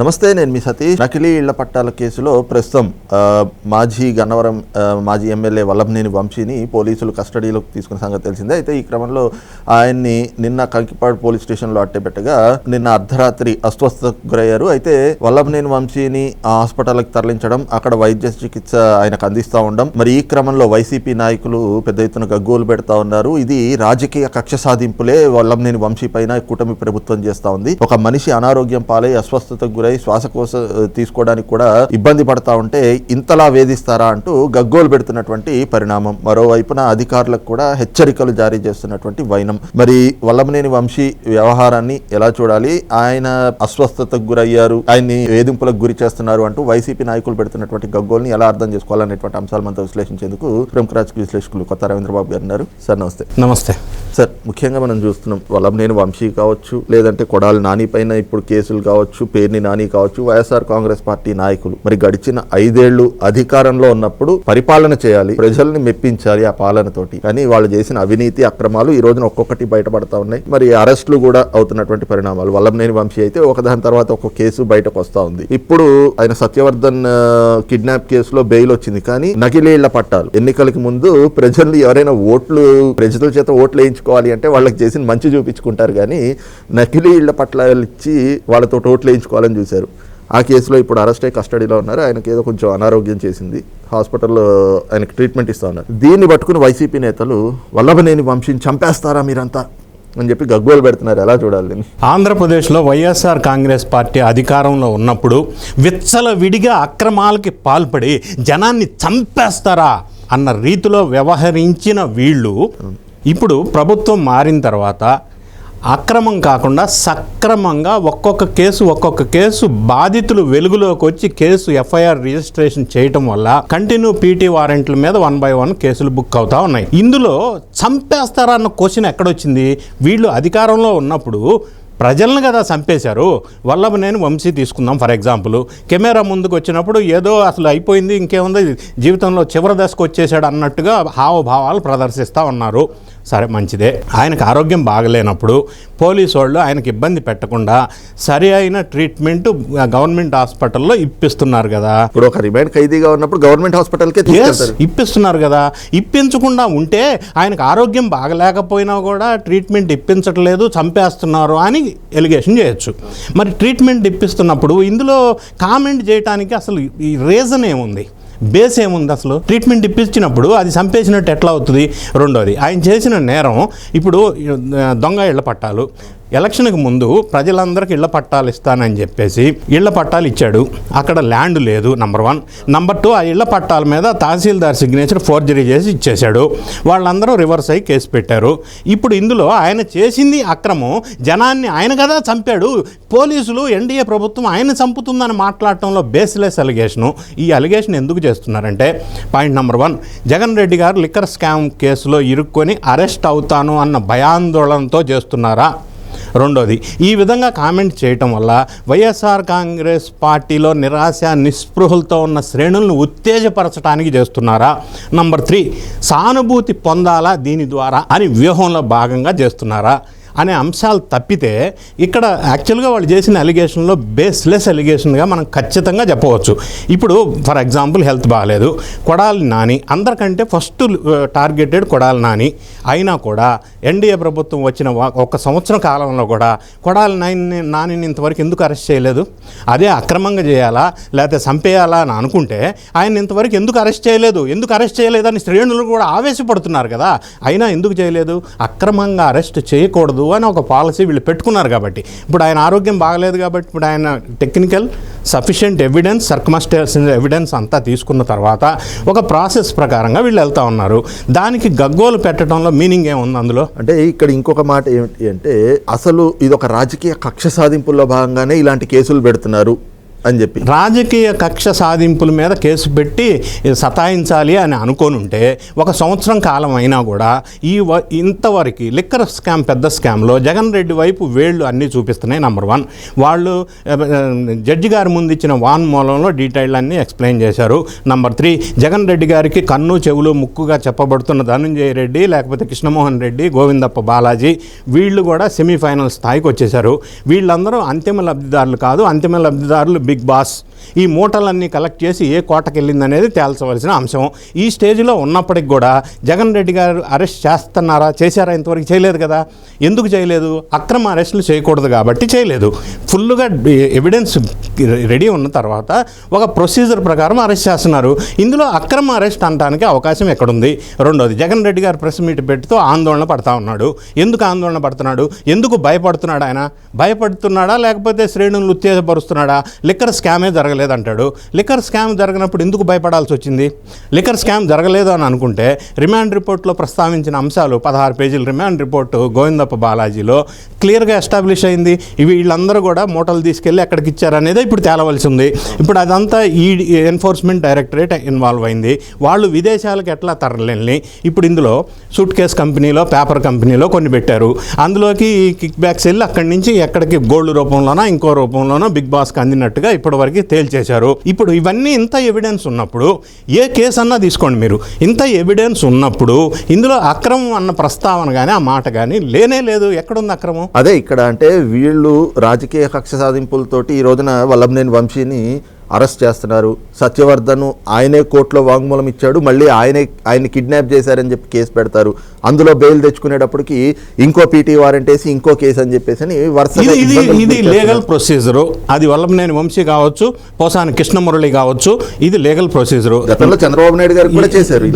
నమస్తే నేను మీ సతీష్. నకిలీ ఇళ్ళ పట్టాల కేసులో ప్రస్తుతం మాజీ గన్నవరం మాజీ ఎమ్మెల్యే వల్లభనేని వంశీని పోలీసులు కస్టడీలోకి తీసుకున్న సంగతి తెలిసిందే. అయితే ఈ క్రమంలో ఆయన్ని నిన్న కంకిపాడు పోలీస్ స్టేషన్లో అట్టేపెట్టగా నిన్న అర్ధరాత్రి అస్వస్థతకు గురయ్యారు. అయితే వల్లభనేని వంశీని హాస్పిటల్కి తరలించడం అక్కడ వైద్య చికిత్స ఆయనకు అందిస్తూ ఉండడం మరి ఈ క్రమంలో వైసీపీ నాయకులు పెద్ద ఎత్తున గగ్గోలు పెడతా ఉన్నారు. ఇది రాజకీయ కక్ష సాధింపులే వల్లభనేని వంశీ పైన కూటమి ప్రభుత్వం చేస్తా ఉంది. ఒక మనిషి అనారోగ్యం పాలై అస్వస్థతకు గురై శ్వాసకోశ తీసుకోవడానికి కూడా ఇబ్బంది పడతా ఉంటే ఇంతలా వేధిస్తారా అంటూ గగ్గోలు పెడుతున్నటువంటి పరిణామం. మరోవైపున అధికారులకు కూడా హెచ్చరికలు జారీ చేస్తున్నటువంటి వైనం. మరి వల్లభనేని వంశీ వ్యవహారాన్ని ఎలా చూడాలి? ఆయన అస్వస్థతకు గురయ్యారు ఆయన్ని వేధింపులకు గురి చేస్తున్నారు అంటూ వైసీపీ నాయకులు పెడుతున్నటువంటి గగ్గోల్ని ఎలా అర్థం చేసుకోవాలనేటువంటి అంశాలు మనతో విశ్లేషించేందుకు ప్రముఖ రాజకీయ విశ్లేషకులు కొత్త రవీంద్రబాబు గారు ఉన్నారు. సార్ నమస్తే. నమస్తే. సార్ ముఖ్యంగా మనం చూస్తున్నాం వల్లభనేని వంశీ కావచ్చు లేదంటే కొడాలి నాని పైన ఇప్పుడు కేసులు కావచ్చు పేర్ని నాని కావచ్చు వైఎస్ఆర్ కాంగ్రెస్ పార్టీ నాయకులు. మరి గడిచిన ఐదేళ్ళు అధికారంలో ఉన్నప్పుడు పరిపాలన చేయాలి ప్రజల్ని మెప్పించాలి ఆ పాలనతోటి. కానీ వాళ్ళు చేసిన అవినీతి అక్రమాలు ఈ రోజున ఒక్కొక్కటి బయటపడతా ఉన్నాయి. మరి అరెస్టులు కూడా అవుతున్నటువంటి పరిణామాలు. వల్లభనేని వంశీ అయితే ఒకదాని తర్వాత ఒక కేసు బయటకు వస్తా ఉంది. ఇప్పుడు ఆయన సత్యవర్ధన్ కిడ్నాప్ కేసులో బెయిల్ వచ్చింది. కానీ నకిలీళ్ళ పట్టాలు. ఎన్నికలకి ముందు ప్రజల్ని ఎవరైనా ఓట్లు ప్రజల చేత ఓట్లు వేయించుకోవాలి అంటే వాళ్ళకి చేసిన మంచి చూపించుకుంటారు కానీ నకిలీ ఇళ్ళ పట్టాలు ఇచ్చి వాళ్ళతో టోట్లు వేయించుకోవాలని చూశారు. ఆ కేసులో ఇప్పుడు అరెస్ట్ అయ్యి కస్టడీలో ఉన్నారు. ఆయనకి ఏదో కొంచెం అనారోగ్యం చేసింది. హాస్పిటల్లో ఆయనకి ట్రీట్మెంట్ ఇస్తా ఉన్నారు. దీన్ని పట్టుకుని వైసీపీ నేతలు వల్లభనేని వంశీని చంపేస్తారా మీరంతా అని చెప్పి గగ్గోలు పెడుతున్నారు. ఎలా చూడాలి ఆంధ్రప్రదేశ్లో వైఎస్ఆర్ కాంగ్రెస్ పార్టీ అధికారంలో ఉన్నప్పుడు విచ్చల విడిగా అక్రమాలకి పాల్పడి జనాన్ని చంపేస్తారా అన్న రీతిలో వ్యవహరించిన వీళ్ళు ఇప్పుడు ప్రభుత్వం మారిన తర్వాత అక్రమం కాకుండా సక్రమంగా ఒక్కొక్క కేసు ఒక్కొక్క కేసు బాధితులు వెలుగులోకి వచ్చి కేసు ఎఫ్ఐఆర్ రిజిస్ట్రేషన్ చేయటం వల్ల కంటిన్యూ పీటీ వారెంట్ల మీద వన్ బై వన్ కేసులు బుక్ అవుతా ఉన్నాయి. ఇందులో చంపేస్తారా అన్న క్వశ్చన్ ఎక్కడొచ్చింది వీళ్ళు అధికారంలో ఉన్నప్పుడు ప్రజలను కదా చంపేశారు. వల్లభనేని వంశీ తీసుకుందాం ఫర్ ఎగ్జాంపుల్. కెమెరా ముందుకు వచ్చినప్పుడు ఏదో అసలు అయిపోయింది ఇంకేముంది? జీవితంలో చివరి దశకు వచ్చేసాడు అన్నట్టుగా హావభావాలు ప్రదర్శిస్తూ ఉన్నారు. సరే మంచిదే. ఆయనకు ఆరోగ్యం బాగలేనప్పుడు పోలీసు వాళ్ళు ఆయనకి ఇబ్బంది పెట్టకుండా సరి అయిన ట్రీట్మెంట్ గవర్నమెంట్ హాస్పిటల్లో ఇప్పిస్తున్నారు కదా. ఇప్పుడు ఒక రిమైండ్ ఖైదీగా ఉన్నప్పుడు గవర్నమెంట్ హాస్పిటల్కే ఇప్పిస్తున్నారు కదా. ఇప్పించకుండా ఉంటే ఆయనకు ఆరోగ్యం బాగలేకపోయినా కూడా ట్రీట్మెంట్ ఇప్పించట్లేదు చంపేస్తున్నారు అని ఎలిగేషన్ చేయొచ్చు. మరి ట్రీట్మెంట్ ఇప్పిస్తున్నప్పుడు ఇందులో కామెంట్ చేయడానికి అసలు ఈ రీజన్ ఏముంది? బేస్ ఏముంది అసలు? ట్రీట్మెంట్ ఇప్పించినప్పుడు అది చంపేసినట్టు ఎట్లా అవుతుంది? రెండోది ఆయన చేసిన నేరం ఇప్పుడు దొంగ ఇళ్ళ పట్టాలు. ఎలక్షన్కి ముందు ప్రజలందరికీ ఇళ్ళ పట్టాలు ఇస్తానని చెప్పేసి ఇళ్ళ పట్టాలు ఇచ్చాడు. అక్కడ ల్యాండ్ లేదు నంబర్ వన్ నంబర్ టూ ఆ ఇళ్ళ పట్టాల మీద తహసీల్దార్ సిగ్నేచర్ ఫోర్జరీ చేసి ఇచ్చేశాడు. వాళ్ళందరూ రివర్స్ అయ్యి కేసు పెట్టారు. ఇప్పుడు ఇందులో ఆయన చేసింది అక్రమం. జనాన్ని ఆయన కదా చంపాడు. పోలీసులు ఎన్డీఏ ప్రభుత్వం ఆయన చంపుతుందని మాట్లాడటంలో బేస్లెస్ అలిగేషను ఈ అలిగేషన్ ఎందుకు చేస్తున్నారంటే point number one Jagan Reddy గారు లిక్కర్ స్కామ్ కేసులో ఇరుక్కొని అరెస్ట్ అవుతాను అన్న భయాందోళనతో చేస్తున్నారా? రెండోది ఈ విధంగా కామెంట్ చేయటం వల్ల వైఎస్ఆర్ కాంగ్రెస్ పార్టీలో నిరాశ నిస్పృహలతో ఉన్న శ్రేణులను ఉత్తేజపరచడానికి చేస్తున్నారా? నంబర్ త్రీ సానుభూతి పొందాలా దీని ద్వారా అని వ్యూహంలో భాగంగా చేస్తున్నారా? అనే అంశాలు తప్పితే ఇక్కడ యాక్చువల్గా వాళ్ళు చేసిన అలిగేషన్లో బేస్లెస్ అలిగేషన్గా మనం ఖచ్చితంగా చెప్పవచ్చు. ఇప్పుడు ఫర్ ఎగ్జాంపుల్ హెల్త్ బాగాలేదు కొడాలి నాని అందరికంటే first targeted uh, Kodali Nani అయినా కూడా ఎన్డీఏ ప్రభుత్వం వచ్చిన ఒక సంవత్సరం కాలంలో కూడా కొడాలి నాని నానిని ఇంతవరకు ఎందుకు అరెస్ట్ చేయలేదు? అదే అక్రమంగా చేయాలా? లేకపోతే చంపేయాలా అని అనుకుంటే ఆయన ఇంతవరకు ఎందుకు అరెస్ట్ చేయలేదు? ఎందుకు అరెస్ట్ చేయలేదని శ్రేణులు కూడా ఆవేశపడుతున్నారు కదా. అయినా ఎందుకు చేయలేదు? అక్రమంగా అరెస్ట్ చేయకూడదు. అని ఒక పాలసీ వీళ్ళు పెట్టుకున్నారు కాబట్టి. ఇప్పుడు ఆయన ఆరోగ్యం బాగలేదు కాబట్టి ఇప్పుడు ఆయన technical sufficient evidence circumstance evidence అంతా తీసుకున్న తర్వాత ఒక ప్రాసెస్ ప్రకారంగా వీళ్ళు వెళ్తా ఉన్నారు. దానికి గగ్గోలు పెట్టడంలో మీనింగ్ ఏముంది అందులో? అంటే ఇక్కడ ఇంకొక మాట ఏమిటి అంటే అసలు ఇది ఒక రాజకీయ కక్ష సాధింపుల్లో భాగంగానే ఇలాంటి కేసులు పెడుతున్నారు. అని చెప్పి. రాజకీయ కక్ష సాధింపుల మీద కేసు పెట్టి సతాయించాలి అని అనుకోనుంటే ఒక సంవత్సరం కాలం అయినా కూడా ఈ వ ఇంతవరకు లిక్కర్ స్కామ్ పెద్ద స్కామ్లో జగన్ రెడ్డి వైపు వేళ్ళు అన్నీ చూపిస్తున్నాయి నంబర్ వన్ వాళ్ళు జడ్జి గారి ముందు ఇచ్చిన వాన్ మూలంలో డీటెయిల్ అన్నీ ఎక్స్ప్లెయిన్ చేశారు. నంబర్ త్రీ జగన్ రెడ్డి గారికి కన్ను చెవులు ముక్కుగా చెప్పబడుతున్న ధనంజయ రెడ్డి లేకపోతే కృష్ణమోహన్ రెడ్డి గోవిందప్ప బాలాజీ వీళ్ళు కూడా సెమీఫైనల్ స్థాయికి వచ్చేశారు. వీళ్ళందరూ అంతిమ లబ్ధిదారులు కాదు అంతిమ లబ్ధిదారులు బిగ్ బాస్. ఈ మూటలన్నీ కలెక్ట్ చేసి ఏ కోటకి వెళ్ళిందనేది తేల్చవలసిన అంశం. ఈ స్టేజ్లో ఉన్నప్పటికి కూడా జగన్ రెడ్డి గారు అరెస్ట్ చేస్తున్నారా చేశారా ఇంతవరకు చేయలేదు కదా. ఎందుకు చేయలేదు? అక్రమ అరెస్టులు చేయకూడదు కాబట్టి చేయలేదు. ఫుల్గా ఎవిడెన్స్ రెడీ ఉన్న తర్వాత ఒక ప్రొసీజర్ ప్రకారం అరెస్ట్ చేస్తున్నారు. ఇందులో అక్రమ అరెస్ట్ అనడానికి అవకాశం ఎక్కడుంది? రెండోది జగన్ రెడ్డి గారు ప్రెస్ మీట్ పెడుతూ ఆందోళన పడతా ఉన్నాడు. ఎందుకు ఆందోళన పడుతున్నాడు? ఎందుకు భయపడుతున్నాడు ఆయన? భయపడుతున్నాడా లేకపోతే శ్రేణులను ఉత్తేజపరుస్తున్నాడా? లిక్కర్ స్కామే జరగలేదంటాడు. లిక్కర్ స్కామ్ జరిగినప్పుడు ఎందుకు భయపడాల్సి వచ్చింది? లిక్కర్ స్కామ్ జరగలేదు అని అనుకుంటే రిమాండ్ రిపోర్ట్లో ప్రస్తావించిన అంశాలు పదహారు పేజీల రిమాండ్ రిపోర్టు గోవిందప్ప బాలాజీలో క్లియర్గా ఎస్టాబ్లిష్ అయింది. ఇవి వీళ్ళందరూ కూడా మూటలు తీసుకెళ్ళి ఎక్కడికి ఇచ్చారనేది ఇప్పుడు తేలవలసి ఉంది. ఇప్పుడు అదంతా ఈ ఎన్ఫోర్స్మెంట్ డైరెక్టరేట్ ఇన్వాల్వ్ అయింది. వాళ్ళు విదేశాలకు ఎట్లా తరలిని ఇప్పుడు ఇందులో సూట్ కేస్ కంపెనీలో పేపర్ కంపెనీలో కొన్ని పెట్టారు. అందులోకి ఈ కిక్ బ్యాక్స్ వెళ్ళి అక్కడి నుంచి ఎక్కడికి గోల్డ్ రూపంలోనో ఇంకో రూపంలోనో బిగ్ బాస్కి అందినట్టుగా ఇప్పటివరకు తేల్చేశారు. ఇప్పుడు ఇవన్నీ ఇంత ఎవిడెన్స్ ఉన్నప్పుడు ఏ కేసు అన్నా తీసుకోండి మీరు. ఇంత ఎవిడెన్స్ ఉన్నప్పుడు ఇందులో అక్రమం అన్న ప్రస్తావన కానీ ఆ మాట కానీ లేనే లేదు. ఎక్కడుంది అక్రమం? అదే ఇక్కడ అంటే వీళ్ళు రాజకీయ కక్ష సాధింపులతోటి ఈ రోజున వల్లభనేని వంశీని అరెస్ట్ చేస్తున్నారు. సత్యవర్ధన్ ఆయనే కోర్టులో వాంగ్మూలం ఇచ్చాడు. మళ్ళీ ఆయనే ఆయన కిడ్నాప్ చేశారని చెప్పి కేసు పెడతారు. అందులో బెయిల్ తెచ్చుకునేటప్పటికి ఇంకో పీటీ వారెంట్ వేసి ఇంకో కేసు అని చెప్పేసి అని వరుసగా ఇది లీగల్. ప్రొసీజరు అది వల్లభనేని వంశీ కావచ్చు పోసాని కృష్ణమురళి కావచ్చు ఇది లీగల్ ప్రొసీజరు గతంలో చంద్రబాబు నాయుడు గారు కూడా చేశారు.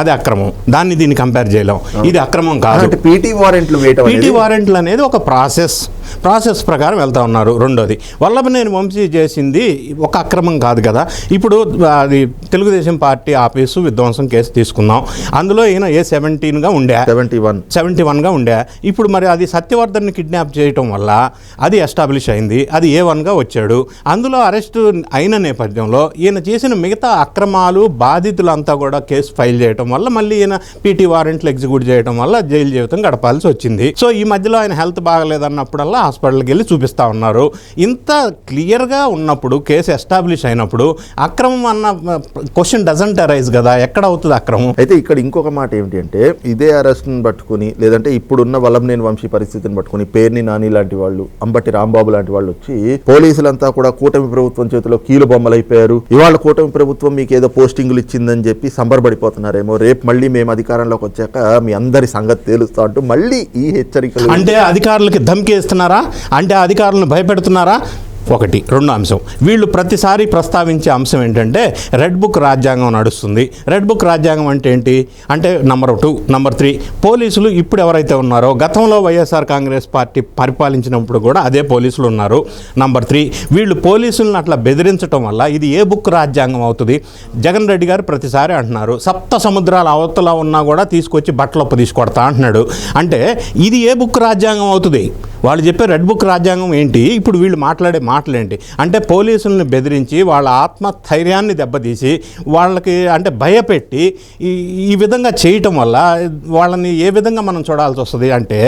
అది అక్రమం. దాన్ని దీన్ని కంపేర్ చేయలేం. ఇది అక్రమం కాదు. అంటే పీటీ వారెంట్లు వేయటం పీటీ వారెంట్లు అనేది ఒక ప్రాసెస్ ప్రాసెస్ ప్రకారం వెళ్తా ఉన్నారు రెండోది. వల్లభనేని వంశీ చేసింది ఒక అక్రమం కాదు కదా. ఇప్పుడు అది తెలుగుదేశం పార్టీ ఆఫీసు విధ్వంసం కేసు తీసుకుందాం అందులో ఈయన ఏ సెవెంటీన్గా ఉండే? సెవెంటీ వన్ సెవెంటీ వన్గా ఉండే. ఇప్పుడు మరి అది సత్యవర్ధన్ని కిడ్నాప్ చేయటం వల్ల అది ఎస్టాబ్లిష్ అయింది. అది ఏ వన్గా వచ్చాడు. అందులో అరెస్ట్ అయిన నేపథ్యంలో ఈయన చేసిన మిగతా అక్రమాలు బాధితులంతా కూడా కేసు ఫైల్ చేయటం వల్ల మళ్ళీ ఈయన పీటీ వారెంట్లు ఎగ్జిక్యూట్ చేయడం వల్ల జైలు జీవితం గడపాల్సి వచ్చింది. సో ఈ మధ్యలో ఆయన హెల్త్ బాగలేదన్నప్పుడల్లా హాస్పిటల్కి వెళ్ళి చూపిస్తా ఉన్నారు. ఇంత క్లియర్గా ఉన్నప్పుడు కేసు ఎస్టాబ్లిష్ అయినప్పుడు అక్రమం అన్న క్వశ్చన్ డజంట్ అరైజ్ కదా. ఎక్కడ అవుతుంది అక్రమం? అయితే ఇక్కడ ఇంకొక మాట ఏమిటి అంటే ఇదే అరెస్ట్ని పట్టుకుని లేదంటే ఇప్పుడున్న వల్లభనేని వంశీ పరిస్థితిని పట్టుకుని పేర్ని నాని లాంటి వాళ్ళు అంబటి రాంబాబు లాంటి వాళ్ళు వచ్చి పోలీసులంతా కూడా కూటమి ప్రభుత్వం చేతిలో కీలు బొమ్మలు అయిపోయారు ఇవాళ కూటమి ప్రభుత్వం మీకు ఏదో పోస్టింగులు ఇచ్చిందని చెప్పి సంబరపడిపోతున్నారేమో. రేపు మళ్ళీ మేము అధికారంలోకి వచ్చాక మీ అందరి సంగతి తేలుస్తా అంటూ మళ్ళీ ఈ హెచ్చరికలు. అంటే అధికారులకి ధమ్కి ఇస్తున్నారా అంటే అధికారులను భయపెడుతున్నారా? ఒకటి రెండో అంశం. వీళ్ళు ప్రతిసారి ప్రస్తావించే అంశం ఏంటంటే రెడ్ బుక్ రాజ్యాంగం నడుస్తుంది. రెడ్ బుక్ రాజ్యాంగం అంటే ఏంటి? అంటే నంబర్ టూ నంబర్ త్రీ పోలీసులు ఇప్పుడు ఎవరైతే ఉన్నారో గతంలో వైఎస్ఆర్ కాంగ్రెస్ పార్టీ పరిపాలించినప్పుడు కూడా అదే పోలీసులు ఉన్నారు. నంబర్ త్రీ వీళ్ళు పోలీసులను అట్లా బెదిరించడం వల్ల ఇది ఏ బుక్ రాజ్యాంగం అవుతుంది? జగన్ రెడ్డి గారు ప్రతిసారి అంటున్నారు సప్త సముద్రాల అవతల ఉన్నా కూడా తీసుకొచ్చి బట్టలొప్ప తీసుకొడతా అంటున్నాడు. అంటే ఇది ఏ బుక్ రాజ్యాంగం అవుతుంది? వాళ్ళు చెప్పే రెడ్ బుక్ రాజ్యాంగం ఏంటి? ఇప్పుడు వీళ్ళు మాట్లాడే మా మాటలేంటి? అంటే పోలీసులను బెదిరించి వాళ్ళ ఆత్మస్థైర్యాన్ని దెబ్బతీసి వాళ్ళకి అంటే భయపెట్టి ఈ ఈ విధంగా చేయటం వల్ల వాళ్ళని ఏ విధంగా మనం చూడాల్సి వస్తుంది అంటే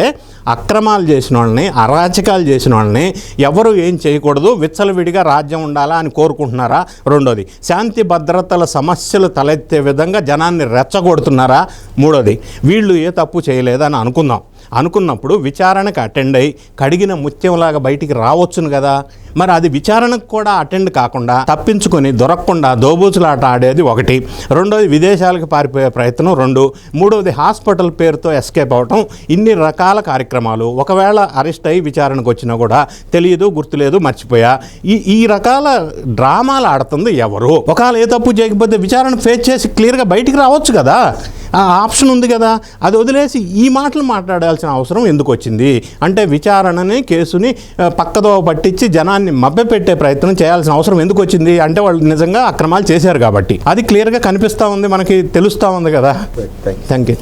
అక్రమాలు చేసిన వాళ్ళని అరాచకాలు చేసిన వాళ్ళని ఎవరు ఏం చేయకూడదు విచ్చలవిడిగా రాజ్యం ఉండాలా అని కోరుకుంటున్నారా? రెండోది శాంతి భద్రతల సమస్యలు తలెత్తే విధంగా జనాన్ని రెచ్చగొడుతున్నారా? మూడోది వీళ్ళు ఏ తప్పు చేయలేదని అనుకుందాం. అనుకున్నప్పుడు విచారణకు అటెండ్ అయ్యి కడిగిన ముత్యంలాగా బయటికి రావచ్చును కదా. మరి అది విచారణకు కూడా అటెండ్ కాకుండా తప్పించుకొని దొరకకుండా దోబూచులాట ఆడేది ఒకటి. రెండోది విదేశాలకు పారిపోయే ప్రయత్నం రెండు. మూడవది హాస్పిటల్ పేరుతో ఎస్కేప్ అవటం. ఇన్ని రకాల కార్యక్రమాలు. ఒకవేళ అరెస్ట్ అయ్యి విచారణకు వచ్చినా కూడా తెలియదు గుర్తులేదు మర్చిపోయా. ఈ ఈ రకాల డ్రామాలు ఆడుతుంది ఎవరు? ఒకవేళ ఏ తప్పు చేయకపోతే విచారణ ఫేస్ చేసి క్లియర్గా బయటికి రావచ్చు కదా. ఆ ఆప్షన్ ఉంది కదా అది వదిలేసి ఈ మాటలు మాట్లాడాల్సిన అవసరం ఎందుకు వచ్చింది? అంటే విచారణని కేసుని పక్కదో పట్టించి జనాన్ని మభ్యపెట్టే ప్రయత్నం చేయాల్సిన అవసరం ఎందుకు వచ్చింది? అంటే వాళ్ళు నిజంగా అక్రమాలు చేశారు కాబట్టి. అది క్లియర్గా కనిపిస్తూ ఉంది మనకి తెలుస్తూ ఉంది కదా. Thank you